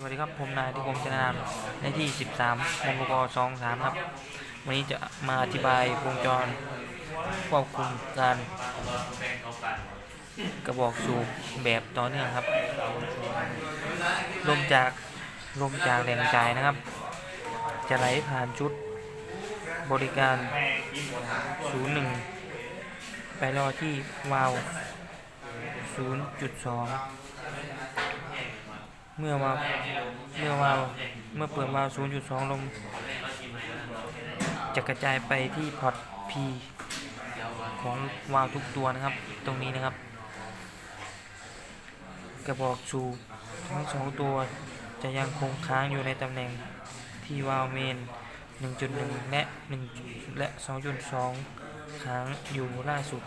สวัสดีครับ ผมนายที่คมชนะนามในที่ 13มงก23 ครับ วันนี้จะมาอธิบายวงจรควบคุมการกระบอกสูบแบบต่อเนื่องครับ ลมจากลมจากแหล่งจ่ายนะครับ จะไหลผ่านชุดบริการ 01 ไปรอที่วาล์ว0.2 เมื่อวาวเมื่อวาวเมื่อเปิดวาล์ว0.2 ลม จะกระจายไปที่พอร์ต P ของวาล์วทุกตัวนะครับ ตรงนี้นะครับ กระบอกสูบทั้งสองตัวจะยังคงค้างอยู่ในตำแหน่งที่วาล์วเมน 1.1 และ1และ2.2 ค้างอยู่ล่าสุด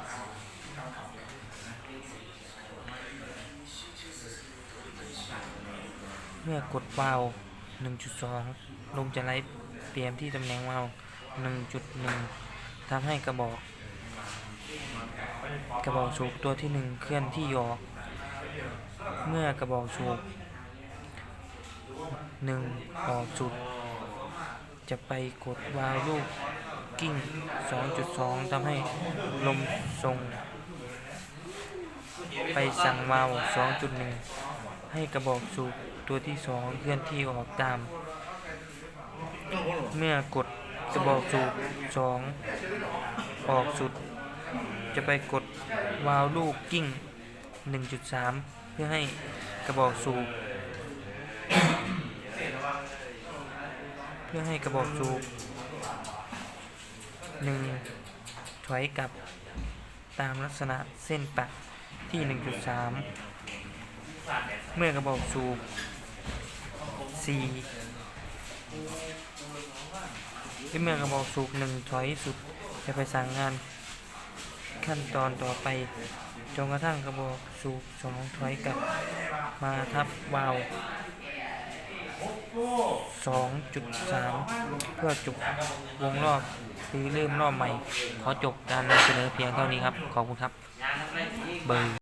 เมื่อกดวาล์ว1.2 ลมจะไหลเตรียมที่ตำแหน่งวาล์ว1.1ทำให้กระบอก กระบอกสูบตัวที่ 1 เคลื่อนที่ออกเมื่อกระบอกสูบ1 ออกสุด จะไปกดวาล์วลูกกิ้ง 2.2ทำให้ลมส่งไปสั่งวาล์ว2.1 ให้กระบอกสูบ ตัวที่2เคลื่อนที่ออกตาม เมื่อกดกระบอกสูบ2องออกสุด จะไปกดวาล์วลูกกิ้ง 1.3 เพื่อให้กระบอกสูบ เพื่อให้กระบอกสูบ1ถอยกลับตามลักษณะเส้นปักที่ 1.3 เมื่อกระบอกสูบ4ที่เมื่อกระบอกสูบ1ถอยสุดจะไปสั่งงานขั้นตอนต่อไปจนกระทั่งกระบอกสูบ2ถอยกลับมาทับวาล์ว2.3 เพื่อจบวงรอบหรือเริ่มรอบใหม่ ขอจบการนำเสนอเพียงเท่านี้ครับ ขอบคุณครับ เบอร์